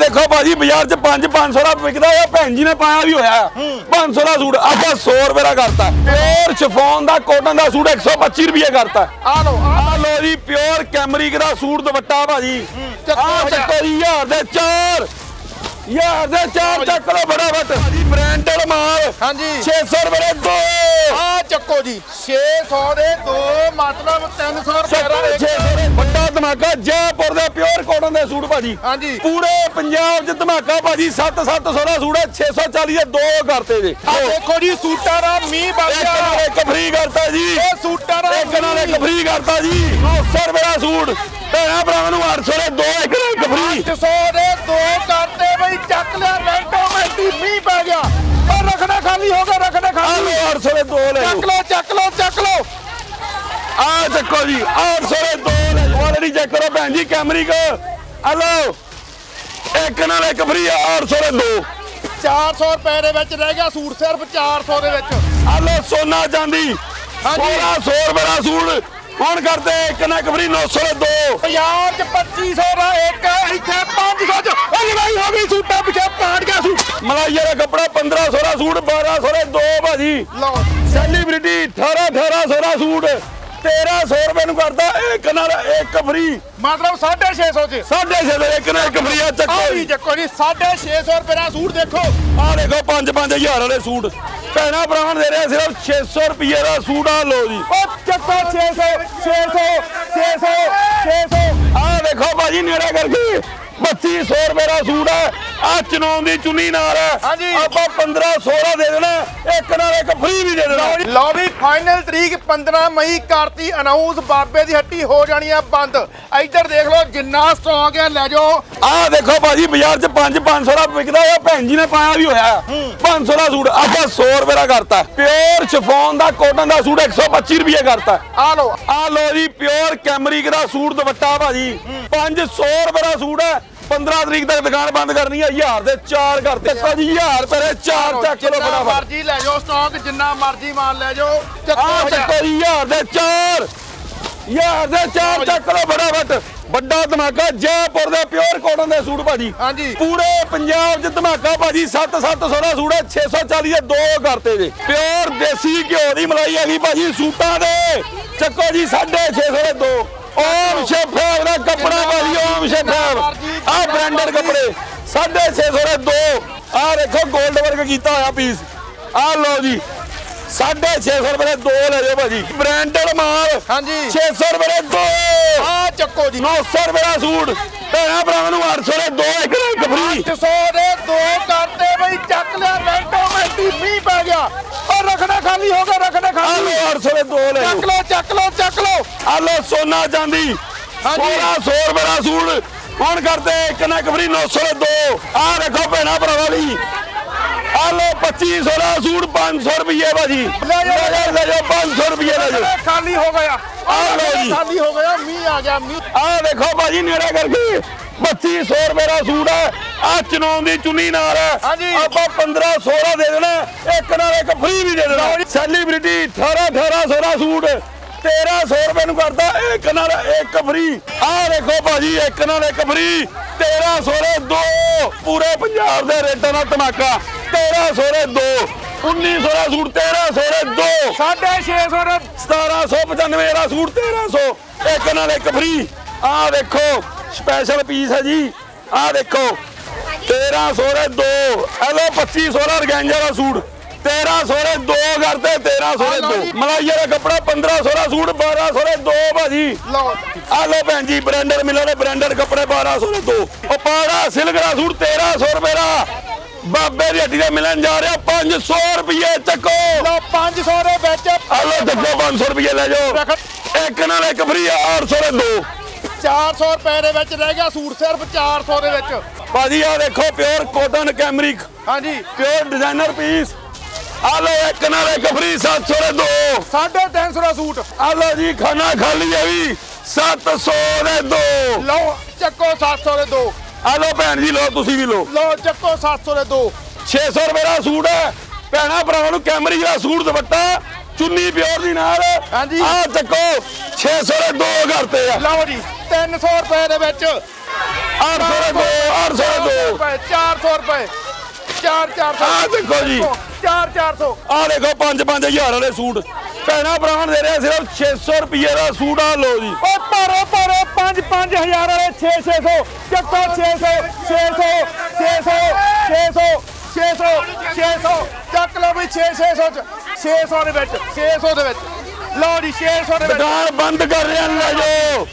ਦੇਖੋ ਭਾਜੀ ਬਾਜ਼ਾਰ 'ਚ 5 500 ਦਾ ਵਿਕਦਾ ਆ ਭੈਣ ਜੀ ਨੇ ਪਾਇਆ ਵੀ ਹੋਇਆ ਆ। 500 ਦਾ ਸੂਟ ਆਪਾਂ 100 ਰੁਪਏ ਦਾ ਕਰਤਾ। ਪਿਓਰ ਸ਼ਿਫੋਨ ਦਾ ਕੋਟਨ ਦਾ ਸੂਟ 125 ਰੁਪਏ ਕਰਤਾ। ਆ ਲਓ ਆ ਲਓ। ਜੀ ਪਿਓਰ ਕੈਮਰਿਕ ਦਾ ਸੂਟ ਦੁਪੱਟਾ ਭਾਜੀ। ਆ ਚੱਕੋ ਜੀ 1000 ਦੇ 4 ਯਾਰ ਦੇ ਚਾਰ ਚੱਕ ਲੋ ਬੜਾ ਵੱਟ ਭਾਜੀ ਬ੍ਰਾਂਡਡ ਮਾਲ। ਹਾਂਜੀ। 600 ਦੇ ਦੋ। ਆ ਚੱਕੋ ਜੀ। 600 ਦੇ ਦੋ ਮਤਲਬ 300 ਰੁਪਏ ਦਾ। ਧਮਾਕਾ ਜੈਪੁਰ ਦੇ ਪਿਓਰ ਕੋਟਨ ਦੇ ਸੂਟ ਭਾਜੀ। ਹਾਂਜੀ। ਪੂਰੇ ਪੰਜਾਬ 'ਚ ਧਮਾਕਾ ਭਾਜੀ 7 700 ਦਾ ਸੂਟ 640 ਦੇ ਦੋ ਕਰਤੇ ਜੀ। ਆ ਦੇਖੋ ਜੀ ਸੂਟਾਂ ਦਾ ਮੀਂਹ ਵਗ ਇੱਕ ਨਾਲ ਕਰਤਾ ਜੀ। ਇਹ ਸੂਟਾਂ ਦਾ ਇੱਕ ਨਾਲ ਇੱਕ ਫ੍ਰੀ ਕਰਤਾ ਜੀ। 900 ਰੁਪਏ ਦਾ ਸੂਟ। ਭੈਣਾ ਭਰਾਵਾਂ ਨੂੰ 800 ਦੇ ਦੋ 800 ਦੇ ਦੋ ਲੈ ਚੱਕ ਲਓ ਚੱਕ ਲਓ ਚੱਕ ਲਓ। ਆ ਚੱਕੋ ਜੀ 800 ਦੇ ਦੋ ਲੈ ਕੁਆਲਿਟੀ ਚੈੱਕ ਕਰੋ ਭੈਣ ਜੀ ਕੈਮਰਿਕ ਆ ਲਓ। ਇੱਕ ਨਾਲ ਇੱਕ ਫ੍ਰੀ 800 ਦੇ। ਦੋ 400 ਰੁਪਏ ਦੇ ਵਿੱਚ ਰਹਿ ਗਿਆ ਸੂਟ ਸਿਰਫ 400 ਦੇ ਵਿੱਚ। ਲਓ ਸੋਨਾ ਚਾਂਦੀ। ਹਾਂਜੀ। 1600 ਰੁਪਏ ਦਾ ਸੂਟ। ਹੁਣ ਕਰਦੇ ਇੱਕ ਨਾਲ ਇੱਕ ਫ੍ਰੀ 900 ਦੇ ਦੋ। ਪੰਜਾਬ ਚ 2500 ਦਾ ਇੱਕ ਇੱਥੇ 500 ਚ। ਉਹ ਲੜਾਈ ਹੋ ਗਈ ਸੂਟਾਂ ਪਿੱਛੇ ਪਾੜ ਗਿਆ ਸੂਟ ਮਲਾਈਆ ਦਾ ਕੱਪੜਾ 1500 ਦਾ ਸੂਟ 1200 ਦੇ ਦੋ ਭਾਜੀ। ਲਓ। ਸੈਲੀਬ੍ਰਿਟੀ 18 1800 ਦਾ ਸੂਟ। 1300 ਰੁਪਏ ਨੂੰ ਕਰਦਾ ਇੱਕ ਨਾਲ ਇੱਕ ਫ੍ਰੀ ਮਤਲਬ 650 ਚ। ਸਾਢੇ ਛੇ ਦੇ ਇੱਕ ਨਾਲ ਇੱਕ ਫ੍ਰੀ ਆ ਆ ਚੱਕੋ ਵੀ ਜੀ। ਚੱਕੋ ਜੀ 650 ਰੁਪਏ ਦਾ ਸੂਟ ਦੇਖੋ। ਆ ਦੇਖੋ 5-5000 ਵਾਲੇ ਸੂਟ। ਭੈਣਾ ਭਰਾਵਾਂ ਦੇ ਰਹੇ ਸਿਰਫ 600 ਰੁਪਏ ਦਾ ਸੂਟ ਆ ਲੋ ਜੀ। ਉਹ ਚੱਕੋ 600 600 600 600 ਆ ਦੇਖੋ ਭਾਜੀ ਨੇੜੇ ਕਰਕੇ 3200 ਰੁਪਏ ਦਾ ਸੂਟ ਹੈ ਆ ਚਨੌਨ ਦੀ ਚੁੰਨੀ ਨਾਲ ਹਾਂਜੀ। ਆਪਾਂ 1500 ਦਾ ਦੇ ਦੇਣਾ ਇੱਕ ਨਾਲ ਇੱਕ ਫ੍ਰੀ ਵੀ ਦੇ ਦੇਣਾ। ਲਓ ਵੀ ਫਾਈਨਲ ਤਰੀਕ 15 ਮਈ ਕਰਤੀ ਅਨਾਉਂਸ ਬਾਬੇ ਦੀ ਹੱਟੀ ਹੋ ਜਾਣੀ ਆ ਬੰਦ। ਇੱਧਰ ਦੇਖ ਲਓ ਜਿੰਨਾ ਸਟਾਕ ਹੈ ਲੈ ਜਾਓ। ਆ ਦੇਖੋ ਭਾਜੀ ਬਾਜ਼ਾਰ 'ਚ 5-500 ਦਾ ਵਿਕਦਾ ਹੋਇਆ ਭੈਣ ਜੀ ਨੇ ਪਾਇਆ ਵੀ ਹੋਇਆ। 500 ਦਾ ਸੂਟ ਆਪਾਂ 100 ਰੁਪਏ ਦਾ ਕਰਤਾ। ਪਿਓਰ ਸ਼ਿਫੋਨ ਦਾ ਕੋਟਨ ਦਾ ਸੂਟ 125 ਰੁਪਏ ਕਰਤਾ। ਆ ਲਓ। ਆ ਲੋ ਜੀ ਪਿਓਰ ਕੈਮਰਿਕ ਦਾ ਸੂਟ ਦੁਪੱਟਾ ਭਾਜੀ। 500 ਰੁਪਏ ਦਾ ਸੂਟ ਹੈ। 15 ਤਰੀਕ ਤੱਕ ਦੁਕਾਨ ਬੰਦ ਕਰਨੀ ਹੈ 1000 ਦੇ 4 ਕਰਤੇ ਭਾਜੀ 1000 ਰੁਪਏ ਦੇ 4 ਚੱਕ ਲੋ ਜਿੰਨਾ ਫਟਾਫਟ। ਮਰਜ਼ੀ ਲੈ ਜਾਓ ਸਟਾਕ ਜਿੰਨਾ ਮਰਜ਼ੀ ਮਾਲ ਲੈ ਜਾਓ ਚੱਕੋ ਆ ਹਜ਼ਾਰ। ਚੱਕੋ ਜੀ 1000 ਦੇ 4 1000 ਦੇ 4 ਚੱਕ ਲੋ ਫਟਾਫਟ। ਵੱਡਾ ਧਮਾਕਾ ਜੈਪੁਰ ਦੇ ਪਿਓਰ ਕੋਟਨ ਦੇ ਸੂਟ ਭਾਜੀ। ਹਾਂਜੀ। ਪੂਰੇ ਪੰਜਾਬ 'ਚ ਧਮਾਕਾ ਭਾਜੀ 7-700 ਦਾ ਸੂਟ ਹੈ 640 ਦੇ ਦੋ ਕਰਤੇ ਜੇ ਪਿਓਰ ਦੇਸੀ ਘਿਓ ਦੀ ਮਲਾਈ ਹੈਗੀ ਭਾਜੀ ਸੂਟਾਂ ਦੇ। ਚੱਕੋ ਜੀ 650 ਦੇ ਦੋ। ਓਮ ਸ਼ੇਫਾਬ ਦਾ ਕੱਪੜਾ ਭਾਜੀ ਓਮ ਸ਼ੇਫਾਬ ਆ ਬ੍ਰਾਂਡਡ ਕੱਪੜੇ। 650 ਦੇ ਦੋ। ਆ ਦੇਖੋ 골ਡ ਵਰਕ ਕੀਤਾ ਹੋਇਆ ਪੀਸ ਆ ਲਓ ਜੀ। 650 ਰੁਪਏ ਦੇ ਦੋ ਲੈ ਜਾਓ ਭਾਜੀ। ਬ੍ਰਾਂਡਡ ਮਾਲ। ਹਾਂਜੀ। 600 ਰੁਪਏ ਦੇ ਦੋ। ਆ ਚੱਕੋ ਜੀ। 900 ਰੁਪਏ ਦਾ ਸੂਟ। ਭੈਣਾ ਭਰਾਵਾਂ ਨੂੰ 800 ਦੇ ਦੋ ਇੱਕ ਇੱਕ ਫ੍ਰੀ 800 ਦੇ ਦੋ ਕਰਤੇ ਬਈ ਚੱਕ ਲਿਆ ਮਿੰਟੋ ਮਿੰਟੀ ਮੀਂਹ ਪੈ ਗਿਆ। ਉਹ ਰੱਖਣਾ ਖਾਲੀ ਹੋ ਗਿਆ ਰੱਖਣਾ ਆ ਖਾਲੀ। ਲੋ 800 ਦੇ ਦੋ ਲੈ ਚੱਕ ਲਓ ਲਓ ਚੱਕ ਲਓ ਚੱਕ ਲਓ। ਆ ਲੋ ਸੋਨਾ ਚਾਂਦੀ। ਹਾਂਜੀ। 1600 ਰੁਪਏ ਦਾ ਸੂਟ। ਹੁਣ ਕਰਦੇ ਇੱਕ ਨਾ ਇੱਕ ਫ੍ਰੀ 900 ਦੇ ਦੋ। ਆ ਦੇਖੋ ਭੈਣਾ ਭਰਾਵਾਂ ਦੀ ਆ ਲੋ 2500 ਦਾ ਸੂਟ 500 ਰੁਪਏ ਭਾਜੀ। ਲੈ ਜਾਓ, ਲੈ ਜਾਓ ਲੈ ਜਾਓ 500 ਰੁਪਏ ਲੈ ਜਾਓ। ਖਾਲੀ ਹੋ ਗਿਆ। ਆ ਲਓ ਜੀ। ਖਾਲੀ ਹੋ ਗਿਆ ਮੀਂਹ ਆ ਗਿਆ ਮੀਂਹ। ਆ ਦੇਖੋ ਭਾਜੀ ਨੇੜੇ ਕਰਕੇ। 3200 ਰੁਪਏ ਦਾ ਸੂਟ ਹੈ ਆ ਚਨੌਨ ਦੀ ਚੁੰਨੀ ਨਾਲ। ਆਪਾਂ 1500 ਦਾ ਦੇ ਦੇਣਾ। ਇੱਕ ਨਾਲ ਇੱਕ ਫ੍ਰੀ ਵੀ ਦੇ ਦੇਣਾ। ਸੈਲੀਬ੍ਰਿਟੀ 18 1800 ਦਾ ਸੂਟ। 1300 ਰੁਪਏ ਨੂੰ ਕਰਦਾ ਇੱਕ ਨਾਲ ਇੱਕ ਫ੍ਰੀ ਆ ਦੇਖੋ ਭਾਜੀ ਇੱਕ ਨਾਲ ਇੱਕ ਫ੍ਰੀ 1300 ਦੇ ਦੋ ਪੂਰੇ ਪੰਜਾਬ ਦੇ ਰੇਟਾਂ ਦਾ ਧਮਾਕਾ। 1300 ਦੇ ਦੋ 1900 ਦਾ ਸੂਟ 1300 ਦੇ। ਦੋ। 650 ਦੇ 1795 ਦਾ ਸੂਟ 1300 ਇੱਕ ਨਾਲ ਇੱਕ ਫ੍ਰੀ ਆਹ ਦੇਖੋ ਸਪੈਸ਼ਲ ਪੀਸ ਹੈ ਜੀ। ਆਹ ਦੇਖੋ 1300 ਦੇ ਦੋ। ਇਹ ਲਓ 2500 ਦਾ ਰਗੈਂਜਾ ਦਾ ਸੂਟ। 1300 ਦੇ ਦੋ ਕਰਦੇ 1300 ਦੇ। ਦੋ ਮਲਾਈਆ ਦਾ ਕੱਪੜਾ 1500 ਦਾ ਸੂਟ 1200 ਦੇ ਦੋ ਭਾਜੀ। ਲਓ। ਆ ਲਓ ਭੈਣ ਜੀ ਬ੍ਰਾਂਡਡ ਮਿਲੋ ਦੇ ਬ੍ਰਾਂਡਡ ਕੱਪੜੇ 1200 ਦੇ ਦੋ। ਉਹ ਪਾੜਾ ਸਿਲਕ ਦਾ ਸੂਟ 1300 ਰੁਪਏ ਦਾ। ਬਾਬੇ ਦੀ ਹੱਟੀ ਦੇ ਮਿਲਣ ਜਾ ਰਿਹਾ 500 ਰੁਪਏ ਚੱਕੋ। ਲਓ 500 ਦੇ ਵਿੱਚ। ਆ ਲਓ ਦੱਸੋ 500 ਰੁਪਏ ਲੈ ਜਾਓ। ਰੱਖ ਇੱਕ ਨਾਲ ਇੱਕ ਫ੍ਰੀ 800 ਦੇ ਦੋ। 400 ਰੁਪਏ ਦੇ ਵਿੱਚ ਰਹਿ ਗਿਆ ਸੂਟ ਸਿਰਫ 400 ਦੇ ਵਿੱਚ। ਭਾਜੀ ਆ ਦੇਖੋ ਪਿਓਰ ਕੋਟਨ ਕੈਮਰਿਕ ਹਾਂਜੀ। ਪਿਓਰ ਡਿਜ਼ਾਈਨਰ ਪੀਸ ਆ ਲਓ ਇੱਕ ਨਾਲ ਇੱਕ ਫ੍ਰੀ 700 ਦੇ ਦੋ। 350 ਦਾ ਸੂਟ। ਆ ਲਓ ਜੀ ਖਾਣਾ ਖਾਲੀ ਹੈ ਵੀ। 700 ਦੇ ਦੋ। ਲਓ ਚੱਕੋ 700 ਦੇ ਦੋ। ਆ ਲਓ ਭੈਣ ਜੀ ਲਓ ਤੁਸੀਂ ਵੀ ਲਓ। ਲਓ ਚੱਕੋ 700 ਦੇ ਦੋ। 600 ਰੁਪਏ ਦਾ ਸੂਟ ਹੈ। ਭੈਣਾ ਭਰਾਵਾਂ ਨੂੰ ਕੈਮਰਿਕ ਦਾ ਸੂਟ ਦੁਪੱਟਾ ਚੁੰਨੀ ਪਿਓਰ ਦੀ ਨਾਲ। ਹਾਂਜੀ। ਆ ਚੱਕੋ 600 ਦੇ ਦੋ ਕਰਤੇ ਆ। ਲਓ ਜੀ 300 ਰੁਪਏ ਦੇ ਵਿੱਚ। 800 ਦੇ ਦੋ 800 ਦੇ ਦੋ। 400 ਰੁਪਏ 4 400 ਆਹ ਦੇਖੋ ਜੀ। 4 400 ਆਹ ਦੇਖੋ 5 5000 ਵਾਲੇ ਸੂਟ। ਭੈਣਾ ਭਰਾਵਾਂ ਦੇ ਰਹੇ ਸਿਰਫ 600 ਰੁਪਏ ਦਾ ਸੂਟ ਆ ਲੋ ਜੀ। ਉਹ ਭਰੋ ਭਰੋ 5 5000 ਵਾਲੇ 6 600 ਚੱਕੋ 600 600 600 600 600 600 ਚੱਕ ਲਓ ਵੀ 6 600 ਚ। 600 ਦੇ ਵਿੱਚ 600 ਦੇ ਵਿੱਚ। ਲਓ ਜੀ 600 ਦੇ ਵਿੱਚ। ਦੁਕਾਨ ਬੰਦ ਕਰ ਰਿਆਂ ਲੈ ਜਾਓ।